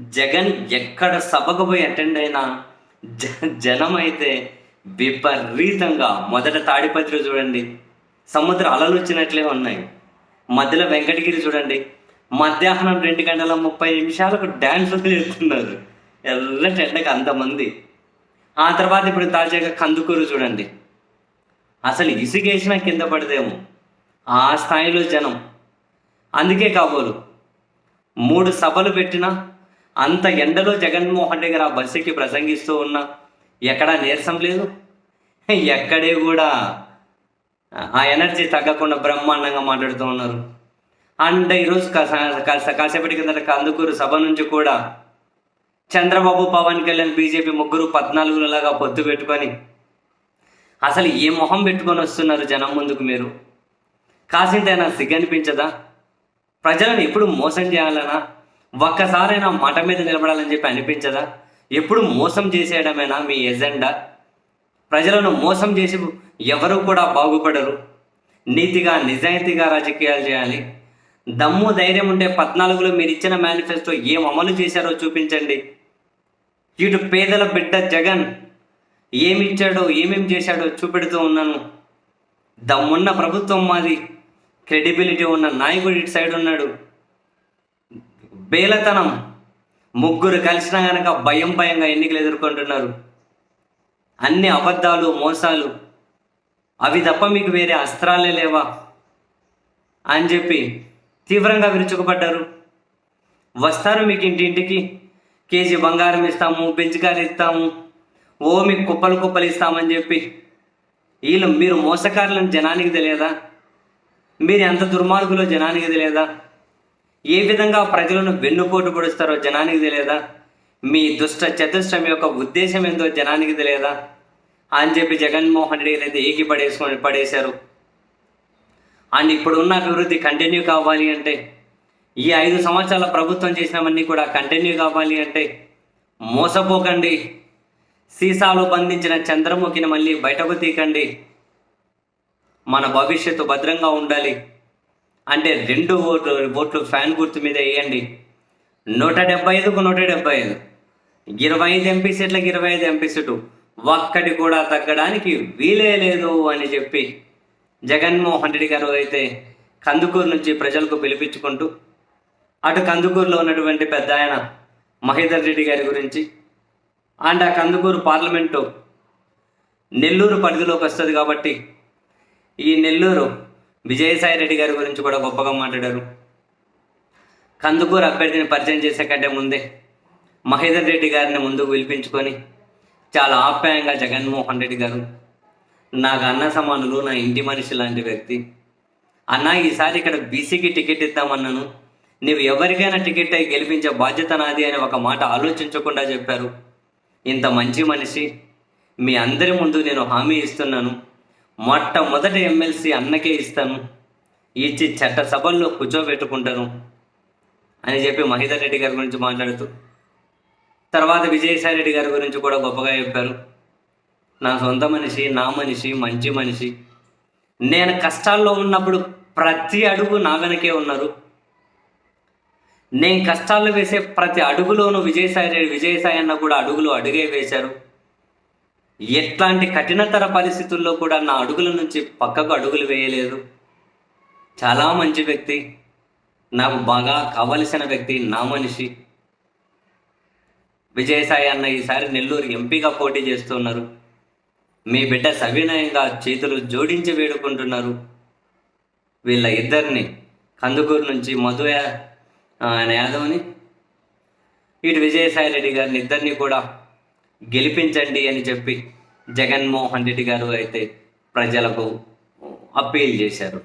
జగన్ ఎక్కడ సభకు పోయి అటెండ్ అయినా జ- జనం అయితే విపరీతంగా మొదట తాడిపత్రి చూడండి. సముద్ర అలలు వచ్చినట్లే ఉన్నాయి. మధ్యలో వెంకటగిరి చూడండి. మధ్యాహ్నం రెండు గంటల ముప్పై నిమిషాలకు డ్యాన్సులు చేస్తున్నారు. ఎల్లటి ఎండకు అంతమంది. ఆ తర్వాత ఇప్పుడు తాజాగా కందుకూరు చూడండి. అసలు ఇసుకేసినా కింద పడదేమో. ఆ స్థాయిలో జనం. అందుకే కాబోలు. మూడు సభలు పెట్టినా అంత ఎండలో జగన్మోహన్ రెడ్డి గారు ఆ బస్సుకి ప్రసంగిస్తూ ఉన్నా ఎక్కడా నీరసం లేదు? ఎక్కడే కూడా ఆ ఎనర్జీ తగ్గకుండా బ్రహ్మాండంగా మాట్లాడుతూ ఉన్నారు. అండ్ ఈరోజు కాస- కాసేపటి కిందట కందుకూరు సభ నుంచి కూడా చంద్రబాబు పవన్ కళ్యాణ్ బీజేపీ ముగ్గురు పద్నాలుగులాగా పొత్తు పెట్టుకొని అసలు ఏ మొహం పెట్టుకొని వస్తున్నారు జనం ముందుకు మీరు? కాసింతైనా సిగ్గనిపించదా? ప్రజలను ఎప్పుడు మోసం చేయాలనా? ఒక్కసారైనా మాట మీద నిలబడాలని చెప్పి అనిపించదా? ఎప్పుడు మోసం చేసేయడమేనా మీ ఎజెండా? ప్రజలను మోసం చేసి ఎవరు కూడా బాగుపడరు. నీతిగా నిజాయితీగా రాజకీయాలు చేయాలి. దమ్ము ధైర్యం ఉంటే పద్నాలుగులో మీరు ఇచ్చిన మేనిఫెస్టో ఏం అమలు చేశారో చూపించండి. ఇటు పేదల బిడ్డ జగన్ ఏమిచ్చాడో ఏమేం చేశాడో చూపెడుతూ ఉన్నాను. దమ్మున్న ప్రభుత్వం మాది. క్రెడిబిలిటీ ఉన్న నాయకుడు ఇటు సైడ్ ఉన్నాడు. బేలతనం. ముగ్గురు కలిసినా కనుక భయం భయంగా ఎన్నికలు ఎదుర్కొంటున్నారు. అన్ని అబద్ధాలు మోసాలు. అవి తప్ప మీకు వేరే అస్త్రాలే లేవా? అని చెప్పి తీవ్రంగా విరుచుకుపడ్డారు. వస్తారు మీకు ఇంటింటికి కేజీ బంగారం ఇస్తాము బెంచికారు ఇస్తాము ఓ మీకు కుప్పలు కుప్పలు ఇస్తామని చెప్పి. వీళ్ళు మీరు మోసకారులను జనానికి తెలియదా? మీరు ఎంత దుర్మార్గులో జనానికి తెలియదా? ఏ విధంగా ప్రజలను వెన్నుపోటు పొడుస్తారో జనానికి తెలియదా? మీ దుష్ట చతుష్టం యొక్క ఉద్దేశం ఏందో జనానికి తెలియదా? అని చెప్పి జగన్మోహన్ రెడ్డి గారు అయితే ఏకి పడేసుకొని పడేశారు. అండ్ ఇప్పుడు ఉన్న అభివృద్ధి కంటిన్యూ కావాలి అంటే ఈ ఐదు సంవత్సరాల ప్రభుత్వం చేసినవన్నీ కూడా కంటిన్యూ కావాలి అంటే మోసపోకండి. సీసాలో బంధించిన చంద్రముఖిని మళ్ళీ బయటకు తీకండి. మన భవిష్యత్తు భద్రంగా ఉండాలి. అంటే రెండు ఓట్లు ఓట్లు ఫ్యాన్ గుర్తు మీద వేయండి. నూట డెబ్బై ఐదుకు నూట డెబ్బై ఐదు. ఇరవై ఐదు ఎంపీ సీట్లకు ఇరవై ఐదు ఎంపీ సీటు. ఒక్కటి కూడా తగ్గడానికి వీలే లేదు అని చెప్పి జగన్మోహన్ రెడ్డి గారు అయితే కందుకూరు నుంచి ప్రజలకు పిలిపించుకుంటూ అటు కందుకూరులో ఉన్నటువంటి పెద్ద ఆయన మహేందర్ రెడ్డి గారి గురించి అండ్ ఆ కందుకూరు పార్లమెంటు నెల్లూరు పరిధిలోకి వస్తుంది కాబట్టి ఈ నెల్లూరు విజయసాయి రెడ్డి గారి గురించి కూడా గొప్పగా మాట్లాడారు. కందుకూరు అభ్యర్థిని పరిచయం చేసే కంటే ముందే మహేందర్ రెడ్డి గారిని ముందుకు పిలిపించుకొని చాలా ఆప్యాయంగా జగన్మోహన్ రెడ్డి గారు నాకు అన్న సమానులు నా ఇంటి మనిషి లాంటి వ్యక్తి. అన్న ఈసారి ఇక్కడ బీసీకి టికెట్ ఇద్దామన్నాను. నీవు ఎవరికైనా టికెట్ అయి గెలిపించే బాధ్యత నాది అని ఒక మాట ఆలోచించకుండా చెప్పారు. ఇంత మంచి మనిషి. మీ అందరి ముందు నేను హామీ ఇస్తున్నాను. మొట్టమొదటి ఎమ్మెల్సీ అన్నకే ఇస్తాను. ఇచ్చి చట్టసభల్లో కూర్చోబెట్టుకుంటాను అని చెప్పి మహిదర్ రెడ్డి గారి గురించి మాట్లాడుతూ తర్వాత విజయసాయి రెడ్డి గారి గురించి కూడా గొప్పగా చెప్పారు. నా సొంత మనిషి నా మనిషి మంచి మనిషి. నేను కష్టాల్లో ఉన్నప్పుడు ప్రతి అడుగు నా వెనకే ఉన్నారు. నేను కష్టాల్లో వేసే ప్రతి అడుగులోనూ విజయసాయి రెడ్డి విజయసాయి అన్న కూడా అడుగులు అడుగే వేశారు. ఎట్లాంటి కఠినతర పరిస్థితుల్లో కూడా నా అడుగుల నుంచి పక్కకు అడుగులు వేయలేదు. చాలా మంచి వ్యక్తి నాకు బాగా కావలసిన వ్యక్తి నా మనిషి. విజయసాయి అన్న ఈసారి నెల్లూరు ఎంపీగా పోటీ చేస్తున్నారు. మీ బిడ్డ సవినయంగా చేతులు జోడించి వేడుకుంటున్నారు. వీళ్ళ ఇద్దరిని కందుకూరు నుంచి మధు ఆయన యాదవ్ని ఇటు విజయసాయి రెడ్డి గారిని ఇద్దరిని కూడా గెలిపించండి అని చెప్పి జగన్మోహన్ రెడ్డి గారు అయితే ప్రజలకు అప్పీల్ చేశారు.